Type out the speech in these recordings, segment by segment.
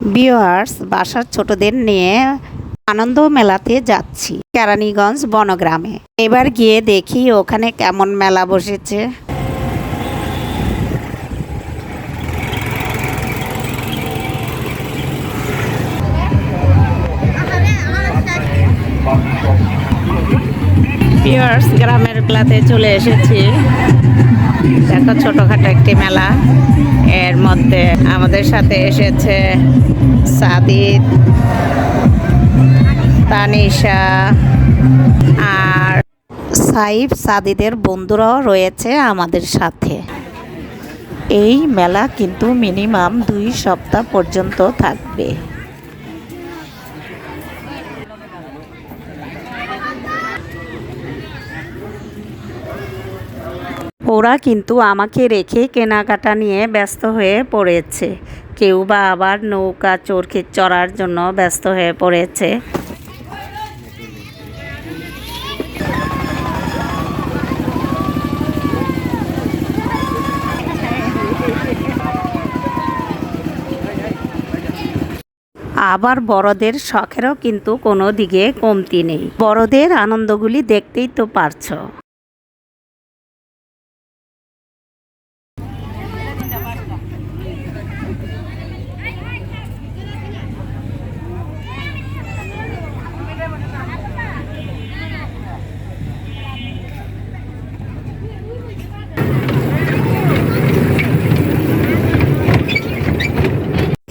Viewers বাসার ছোটদের নিয়ে আনন্দ মেলাতে যাচ্ছি। কেরানীগঞ্জ বনগ্রামে। এবার গিয়ে দেখি ওখানে কেমন মেলা বসেছে। ভিউয়ার্স গ্রামের ক্লাতে চলে এসেছি। দেখো ছোটোখাটো একটি মেলা। এর মধ্যে আমাদের সাথে এসেছে সাদিদ তানিশা আর সাইফ। সাদিদের বন্ধুরাও রয়েছে আমাদের সাথে। এই মেলা কিন্তু মিনিমাম দুই সপ্তাহ পর্যন্ত থাকবে। ওরা কিন্তু আমাকে রেখে কেনাকাটা নিয়ে ব্যস্ত হয়ে পড়েছে। কেউ বা আবার নৌকা চরখে চড়ার জন্য ব্যস্ত হয়ে পড়েছে। আবার বড়দের শখেরও কিন্তু কোনো দিকে কমতি নেই। বড়দের আনন্দগুলি দেখতেই তো পারছ।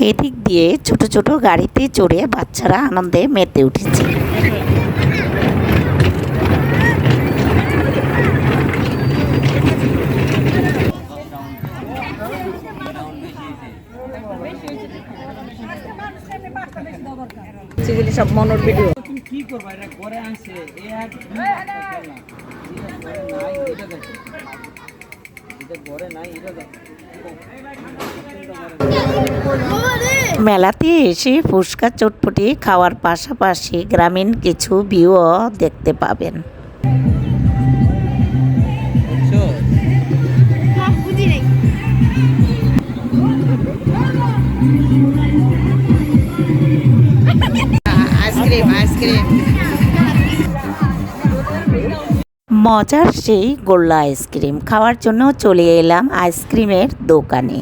এদিক দিয়ে ছোট ছোট গাড়িতে চড়ে বাচ্চারা আনন্দে মেতে উঠেছে। সেগুলি সব মনোর ভিডিও। কি করবা? এটা করে আনছে এ আর এটা করে নাই এটা দেখো মেলাতে এসে ফুচকা চটপটি খাওয়ার পাশাপাশি গ্রামীণ কিছু ভিউও দেখতে পাবেন। Ice cream ice cream. মজার সেই গোল্লা আইসক্রিম। খাওয়ার জন্য চলে এলাম আইসক্রিমের দোকানে।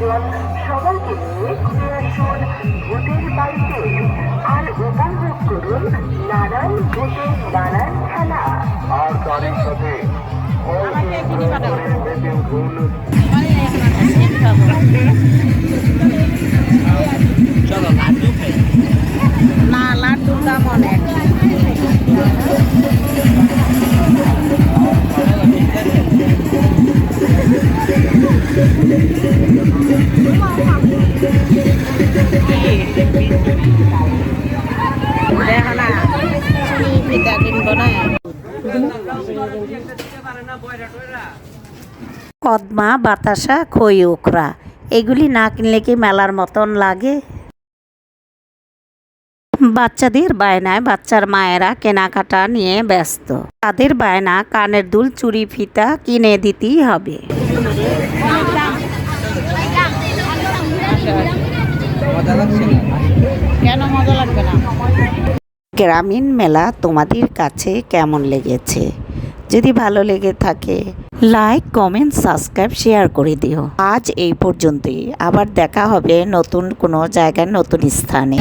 পরিজন সবাইকে নিয়ে ঘুরে আসুন ভূতের বাড়িতে আর উপভোগ করুন নানান ভূতের নানান খেলা। আর তারই সাথে চলো লাড্ডু না লাড্ডুর দাম অনেক। না কদমা, বাতাসা, খই উখরা এগুলি না কিনলে কি মেলার মতন লাগে? বাচ্চাদের বায়নায় বাচ্চার মায়েরা কেনাকাটা নিয়ে ব্যস্ত। তাদের বায়না কানের দুল চুরি ফিতা কিনে দিতেই হবে। কেন মজা লাগবে না? গ্রামীণ মেলা তোমাদের কাছে কেমন লেগেছে? যদি ভালো লেগে থাকে লাইক কমেন্ট সাবস্ক্রাইব শেয়ার করে দিও। আজ এই পর্যন্তই। আবার দেখা হবে নতুন কোনো জায়গায় নতুন স্থানে।